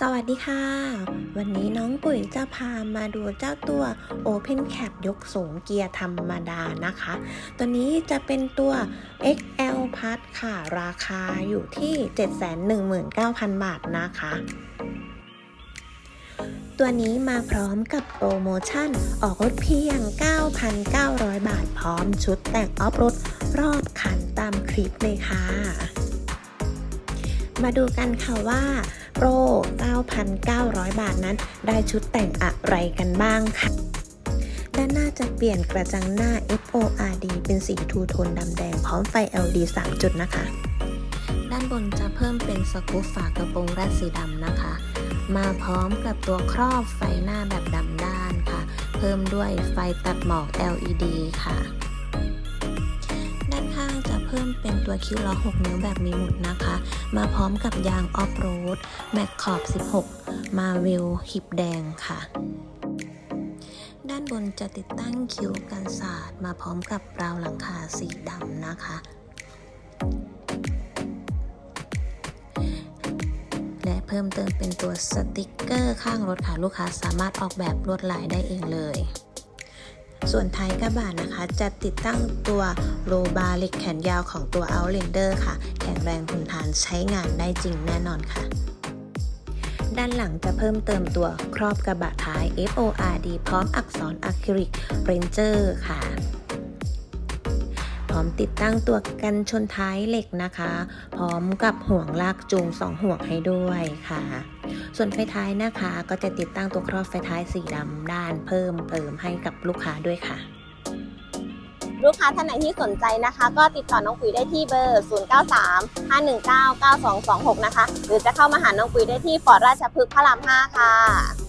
สวัสดีค่ะ วันนี้น้องปุ๋ยจะพามาดูเจ้าตัว Open Cap ยกสูงเกียร์ธรรมดานะคะ ตัวนี้จะเป็นตัว XL Plus ค่ะ ราคาอยู่ที่ 719,000 บาทนะคะ ตัวนี้มาพร้อมกับโปรโมชั่น ออกรถเพียง 9,900 บาทพร้อมชุดแต่งออฟรถรอบคันตามคลิปเลยค่ะ มาดูกันค่ะว่าโปร 9,900 บาทนั้น ได้ชุดแต่งอะไรกันบ้างค่ะด้านหน้าจะเปลี่ยนกระจังหน้า FORD เป็นสีทูโทนดำแดงพร้อมไฟ LED 3 จุดนะคะ ด้านบนจะเพิ่มเป็นสกู๊ปฝากระโปรงแรดสีดำนะคะ มาพร้อมกับตัวครอบไฟหน้าแบบดำด้านค่ะ เพิ่มด้วยไฟตัดหมอก LED ค่ะ พิ่มเป็นตัวคิ้วล้อ 6 นิ้วแบบมีหมุดนะคะ มาพร้อมกับยางออฟโรดแม็กขอบ 16 มาวิลหิบแดงค่ะ ด้านบนจะติดตั้งคิ้วกันศาสตร์มาพร้อมกับราวหลังคาสีดำนะคะ และเพิ่มเติมเป็นตัวสติกเกอร์ข้างรถค่ะ ลูกค้าสามารถออกแบบลวดลายได้เองเลย ส่วนท้ายกระบะนะคะ จะติดตั้งตัวโลบาร์เหล็กแขนยาวของตัว Outlander ค่ะ แข็งแรงทนทานใช้งานได้จริงแน่นอนค่ะ ด้านหลังจะเพิ่มเติมตัวครอบกระบะท้าย FORD พร้อมอักษรอะคริลิก Ranger ค่ะ ร้อมติดตั้งตัวกันชนท้ายเหล็กนะคะ พร้อมกับห่วงลากจูง 2 ห่วงให้ด้วยค่ะ ส่วนไฟท้ายนะคะก็จะติดตั้งตัวครอบไฟท้ายสีดำด้านเพิ่มเติมให้กับลูกค้าด้วยค่ะ ลูกค้าท่านไหนที่สนใจนะคะ ก็ติดต่อน้องปุ๋ยได้ที่เบอร์ 093 519 9226 นะคะ หรือจะเข้ามาหาน้องปุ๋ยได้ที่ฟอร์ดราชพฤกษ์พระราม 5 ค่ะ